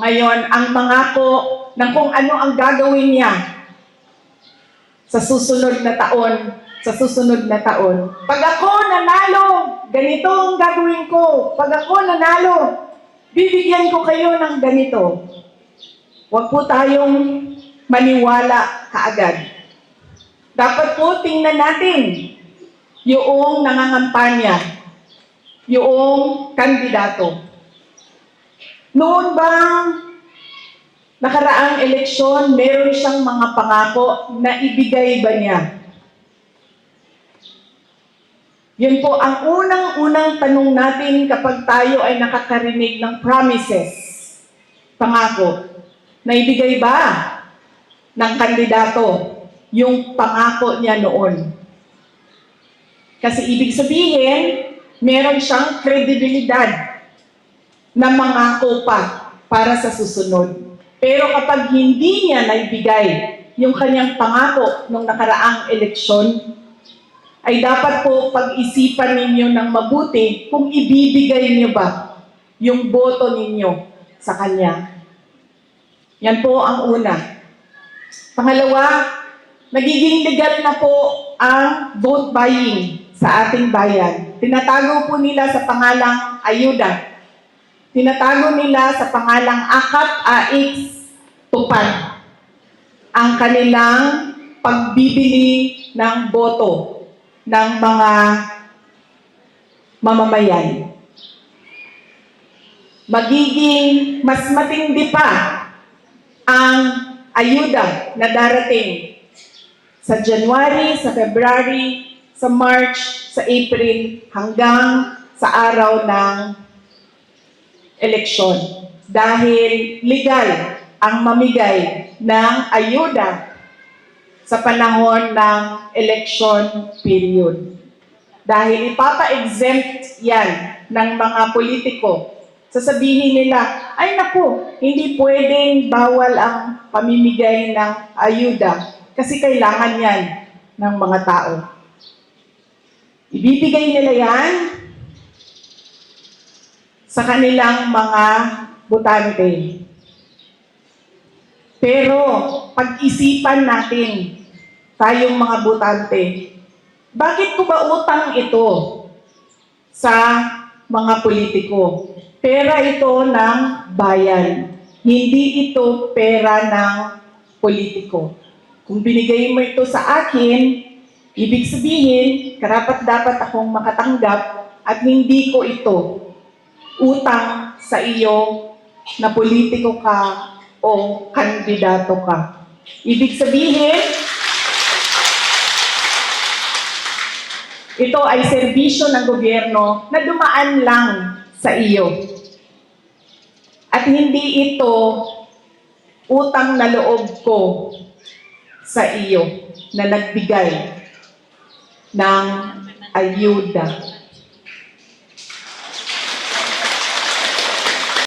Ngayon, ang mangako ng kung ano ang gagawin niya sa susunod na taon, sa susunod na taon. Pag ako nanalo, ganito ang gagawin ko. Pag ako nanalo, bibigyan ko kayo ng ganito. Huwag po tayong maniwala kaagad. Dapat po tingnan natin yung nangangampanya, yung kandidato. Noon bang nakaraang eleksyon, meron siyang mga pangako na ibigay ba niya? Yun po ang unang-unang tanong natin kapag tayo ay nakakarinig ng promises, pangako. Naibigay ba ng kandidato yung pangako niya noon? Kasi ibig sabihin, meron siyang kredibilidad na mangako pa para sa susunod. Pero kapag hindi niya naibigay yung kanyang pangako nung nakaraang eleksyon, ay dapat po pag-isipan ninyo ng mabuti kung ibibigay niyo ba yung boto ninyo sa kanya. Yan po ang una. Pangalawa, nagiging legal na po ang vote buying sa ating bayan. Tinatago po nila sa pangalang ayuda. Tinatago nila sa pangalang akap AX tupad ang kanilang pagbibili ng boto ng mga mamamayan. Magiging mas matindi pa ang ayuda na darating sa January, sa February, sa March, sa April, hanggang sa araw ng eleksyon. Dahil legal ang mamigay ng ayuda sa panahon ng election period. Dahil ipapa-exempt yan ng mga politiko. Sasabihin nila, ay naku, hindi pwedeng bawal ang pamimigay ng ayuda kasi kailangan yan ng mga tao. Ibibigay nila yan sa kanilang mga butante. Pero pag-isipan natin, tayong mga butante, bakit ko ba utang ito sa mga politiko? Pera ito ng bayan. Hindi ito pera ng politiko. Kung binigay mo ito sa akin, ibig sabihin, karapat dapat akong makatanggap at hindi ko ito utang sa iyo na politiko ka o kandidato ka. Ibig sabihin, ito ay serbisyo ng gobyerno na dumaan lang sa iyo. At hindi ito utang na loob ko sa iyo na nagbigay ng ayuda